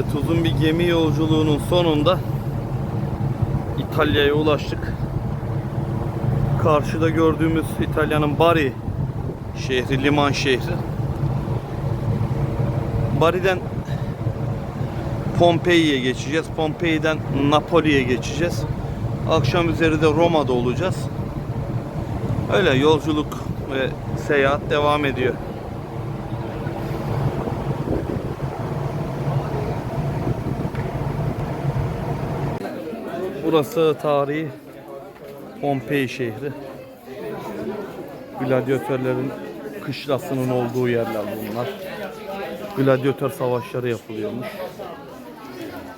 Evet uzun bir gemi yolculuğunun sonunda İtalya'ya ulaştık. Karşıda gördüğümüz İtalya'nın Bari şehri, liman şehri. Bari'den Pompei'ye geçeceğiz. Pompei'den Napoli'ye geçeceğiz. Akşam üzeri de Roma'da olacağız. Öyle yolculuk ve seyahat devam ediyor. Burası tarihi Pompei şehri. Gladyatörlerin kışlasının olduğu yerler bunlar. Gladyatör savaşları yapılıyormuş.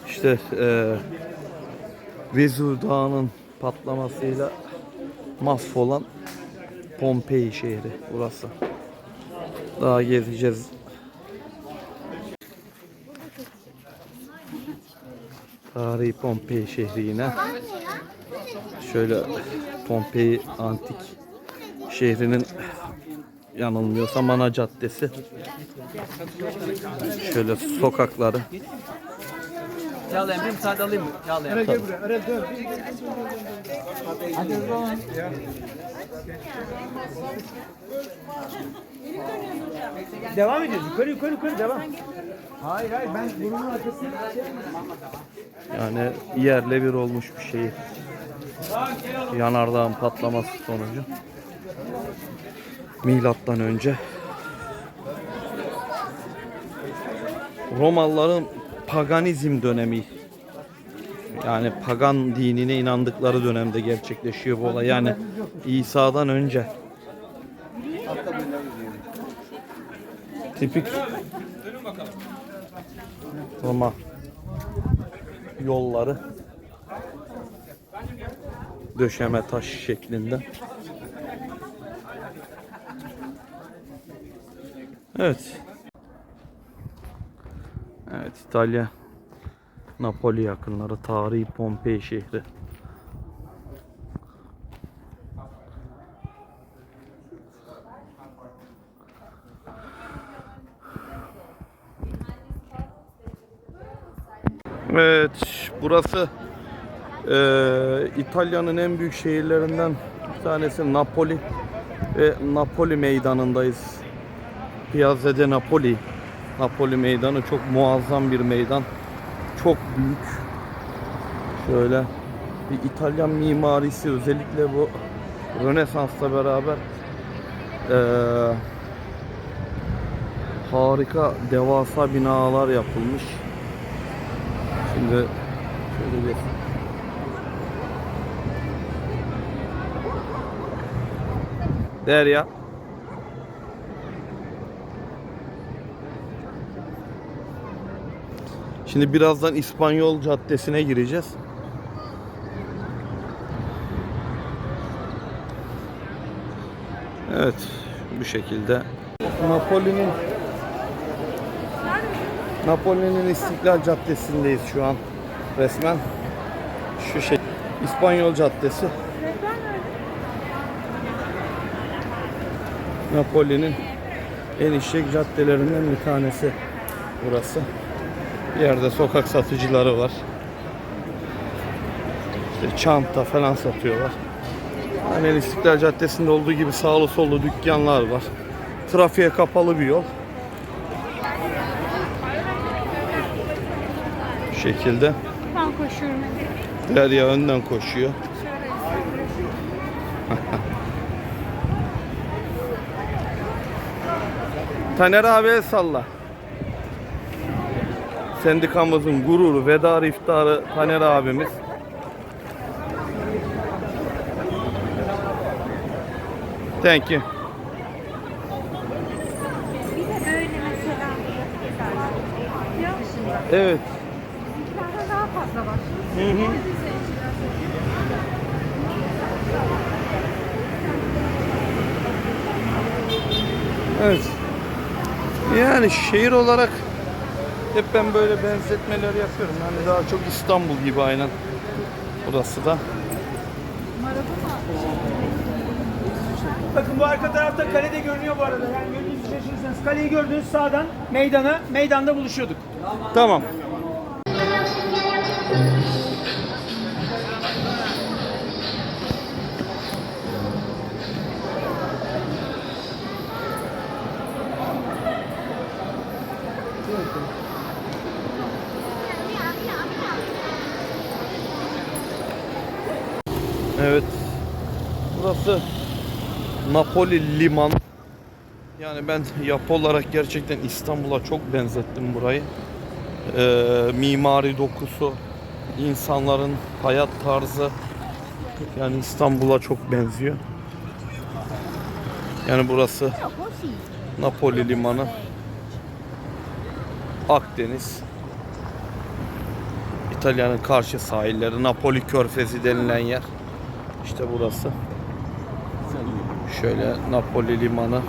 İşte eee Vezüv Dağı'nın patlamasıyla mahvolan Pompei şehri burası. Daha gezeceğiz. Tarihi Pompei şehri yine. Şöyle Pompei antik şehrinin yanılmıyorsam ana caddesi. Şöyle sokakları. Yağlayan bir müsaade alayım mı? Yağlayan. Devam ediyoruz. Yukarı yukarı yukarı devam. Hayır hayır ben burnun arkasına şey Yani yerle bir olmuş bir şehir. Yanardağın patlaması sonucu. Milattan önce. Romalıların paganizm dönemi. Yani pagan dinine inandıkları dönemde gerçekleşiyor bu olay. Yani İsa'dan önce. Tipik Roma yolları döşeme taş şeklinde. Evet. Evet İtalya Napoli yakınları tarihi Pompei şehri. Evet, burası eee, İtalya'nın en büyük şehirlerinden bir tanesi Napoli ve Napoli meydanındayız. Piazza de Napoli. Napoli meydanı çok muazzam bir meydan. Çok büyük. Şöyle bir İtalyan mimarisi özellikle bu Rönesans'la beraber eee, harika devasa binalar yapılmış. Şimdi şöyle bir Derya Şimdi birazdan İspanyol Caddesi'ne gireceğiz. Evet, bu şekilde. Napoli'nin Napoli'nin İstiklal Caddesi'ndeyiz şu an resmen. Şu şey İspanyol Caddesi. Napoli'nin en işlek caddelerinden bir tanesi burası. Bir yerde sokak satıcıları var. İşte çanta falan satıyorlar. Aynen İstiklal Caddesi'nde olduğu gibi sağlı sollu dükkanlar var. Trafiğe kapalı bir yol. Şekilde. Ben koşuyorum. Derya önden koşuyor. Taner abi el salla. Sendikamızın gururu, veda iftarı Taner abimiz. Thank you. Evet. Fazla var. Hı hı. Evet. Yani şehir olarak hep ben böyle benzetmeler yapıyorum. Yani daha çok İstanbul gibi aynen. Burası da. Bakın bu arka tarafta kalede görünüyor bu arada. Yani gözünüzü şaşırırsanız kaleyi gördüğünüz sağdan meydana, meydanda buluşuyorduk. Tamam. Evet. Burası Napoli liman. Yani ben yapı olarak gerçekten İstanbul'a çok benzettim burayı. Ee, mimari dokusu, insanların hayat tarzı yani İstanbul'a çok benziyor. Yani burası Napoli limanı. Akdeniz. İtalya'nın karşı sahilleri Napoli Körfezi denilen yer. İşte burası. Şöyle Napoli limanı